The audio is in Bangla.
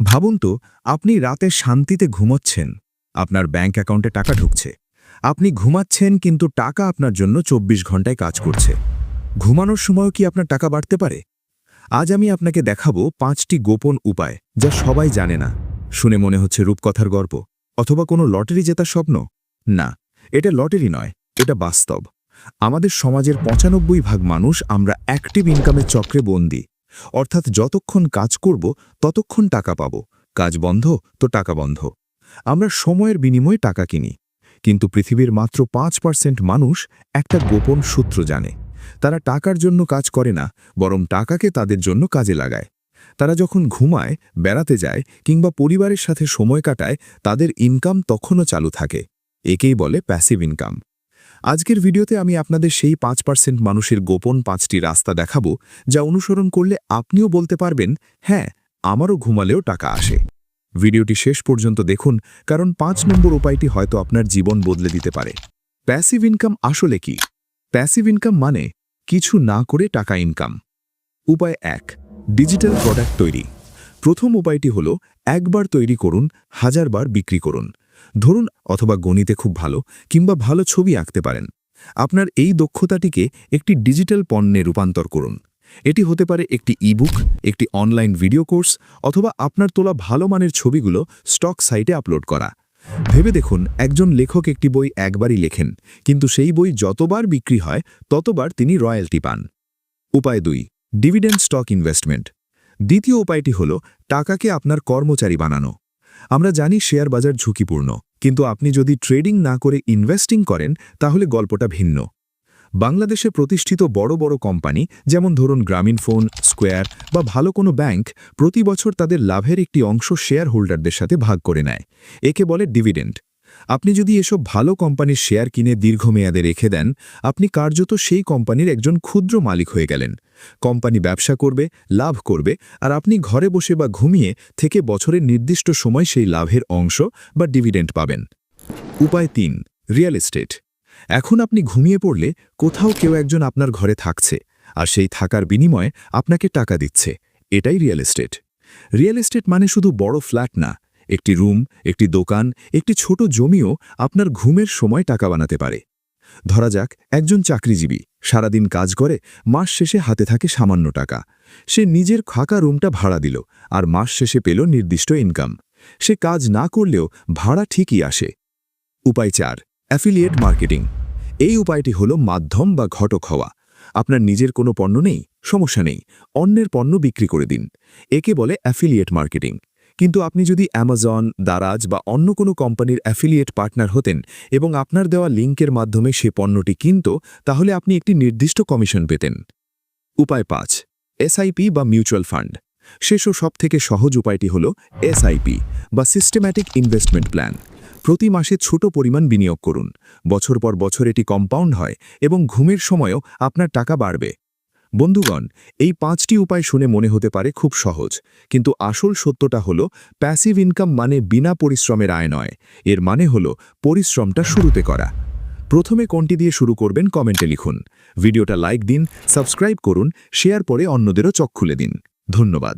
ভাবুন তো, আপনি রাতে শান্তিতে ঘুমোচ্ছেন, আপনার ব্যাঙ্ক অ্যাকাউন্টে টাকা ঢুকছে। আপনি ঘুমাচ্ছেন কিন্তু টাকা আপনার জন্য চব্বিশ ঘন্টায় কাজ করছে। ঘুমানোর সময়ও কি আপনার টাকা বাড়তে পারে? আজ আমি আপনাকে দেখাবো পাঁচটি গোপন উপায়, যা সবাই জানে না। শুনে মনে হচ্ছে রূপকথার গল্প, অথবা কোনো লটারি জেতার স্বপ্ন? না, এটা লটারি নয়, এটা বাস্তব। আমাদের সমাজের পঁচানব্বই ভাগ মানুষ আমরা অ্যাক্টিভ ইনকামের চক্রে বন্দী। অর্থাৎ যতক্ষণ কাজ করব, ততক্ষণ টাকা পাব। কাজ বন্ধ, তো টাকা বন্ধ। আমরা সময়ের বিনিময়ে টাকা কিনি। কিন্তু পৃথিবীর মাত্র পাঁচ পার্সেন্ট মানুষ একটা গোপন সূত্র জানে। তারা টাকার জন্য কাজ করে না, বরং টাকাকে তাদের জন্য কাজে লাগায়। তারা যখন ঘুমায়, বেড়াতে যায়, কিংবা পরিবারের সাথে সময় কাটায়, তাদের ইনকাম তখনও চালু থাকে। একেই বলে প্যাসিভ ইনকাম আজকের ভিডিওতে আমি আপনাদের সেই পাঁচ পার্সেন্ট মানুষের গোপন পাঁচটি রাস্তা দেখাবো, যা অনুসরণ করলে আপনিও বলতে পারবেন হ্যাঁ আমারও ঘুমালেও টাকা আসে। ভিডিওটি শেষ পর্যন্ত দেখুন, কারণ পাঁচ নম্বর উপায়টি হয়তো আপনার জীবন বদলে দিতে পারে। প্যাসিভ ইনকাম আসলে কি? প্যাসিভ ইনকাম মানে কিছু না করে টাকা ইনকাম উপায় এক ডিজিটাল প্রোডাক্ট তৈরি। প্রথম উপায়টি হল একবার তৈরি করুন হাজারবার বিক্রি করুন। ধরুন, অথবা গণিতে খুব ভালো, কিংবা ভালো ছবি আঁকতে পারেন। আপনার এই দক্ষতাটিকে একটি ডিজিটাল পণ্যে রূপান্তর করুন। এটি হতে পারে একটি ইবুক একটি অনলাইন ভিডিও কোর্স অথবা আপনার তোলা ভালো মানের ছবিগুলো স্টক সাইটে আপলোড করা। ভেবে দেখুন, একজন লেখক একটি বই একবারই লেখেন, কিন্তু সেই বই যতবার বিক্রি হয়, ততবার তিনি রয়্যালটি পান। উপায় দুই ডিভিডেন্ড স্টক ইনভেস্টমেন্ট দ্বিতীয় উপায়টি হল টাকাকে আপনার কর্মচারী বানানো। আমরা জানি শেয়ার বাজার ঝুঁকিপূর্ণ, কিন্তু আপনি যদি ট্রেডিং না করে ইনভেস্টিং করেন, তাহলে গল্পটা ভিন্ন। বাংলাদেশে প্রতিষ্ঠিত বড় বড় কোম্পানি, যেমন ধরুন গ্রামীণ ফোন, স্কোয়ার বা ভালো কোনো ব্যাংক, প্রতি বছর তাদের লাভের একটি অংশ শেয়ার হোল্ডারদের সাথে ভাগ করে নেয়। একে বলে ডিভিডেন্ড। আপনি যদি এসব ভালো কোম্পানির শেয়ার কিনে দীর্ঘমেয়াদে রেখে দেন, আপনি কার্যত সেই কোম্পানির একজন ক্ষুদ্র মালিক হয়ে গেলেন। কোম্পানি ব্যবসা করবে, লাভ করবে, আর আপনি ঘরে বসে বা ঘুমিয়ে থেকে বছরের নির্দিষ্ট সময় সেই লাভের অংশ বা ডিভিডেন্ড পাবেন। উপায় তিন, রিয়েল এস্টেট। এখন আপনি ঘুমিয়ে পড়লে কোথাও কেউ একজন আপনার ঘরে থাকছে, আর সেই থাকার বিনিময়ে আপনাকে টাকা দিচ্ছে। এটাই রিয়েল এস্টেট। রিয়েল এস্টেট মানে শুধু বড় ফ্ল্যাট না একটি রুম, একটি দোকান, একটি ছোট জমিও আপনার ঘুমের সময় টাকা বানাতে পারে। ধরা যাক, একজন চাকরিজীবী, সারাদিন কাজ করে, মাস শেষে হাতে থাকে সামান্য টাকা। সে নিজের খাকা রুমটা ভাড়া দিল আর মাস শেষে পেল নির্দিষ্ট ইনকাম। সে কাজ না করলেও ভাড়া ঠিকই আসে। উপায় চার, অ্যাফিলিয়েট মার্কেটিং। এই উপায়টি হল মাধ্যম বা ঘটক হওয়া। আপনার নিজের কোনো পণ্য নেই, সমস্যা নেই, অন্যের পণ্য বিক্রি করে দিন। একে বলে অ্যাফিলিয়েট মার্কেটিং। কিন্তু আপনি যদি অ্যামাজন দারাজ বা অন্য কোনো কোম্পানির অ্যাফিলিয়েট পার্টনার হতেন এবং আপনার দেওয়া লিঙ্কের মাধ্যমে সে পণ্যটি কিনত, তাহলে আপনি একটি নির্দিষ্ট কমিশন পেতেন। উপায় পাঁচ এসআইপি বা মিউচুয়াল ফান্ড শেষ ও সব থেকে সহজ উপায়টি হল এসআইপি বা সিস্টেম্যাটিক ইনভেস্টমেন্ট প্ল্যান প্রতি মাসে ছোট পরিমাণ বিনিয়োগ করুন। বছর পর বছর এটি কম্পাউন্ড হয় এবং ঘুমের সময়ও আপনার টাকা বাড়বে। বন্ধুগণ, এই পাঁচটি উপায় শুনে মনে হতে পারে খুব সহজ, কিন্তু আসল সত্যটা হলো প্যাসিভ ইনকাম মানে বিনা পরিশ্রমের আয় নয়, এর মানে হল পরিশ্রমটা শুরুতে করা। প্রথমে কোনটি দিয়ে শুরু করবেন কমেন্টে লিখুন, ভিডিওটা লাইক দিন, সাবস্ক্রাইব করুন, শেয়ার পরে অন্যদেরও চক খুলে দিন। ধন্যবাদ।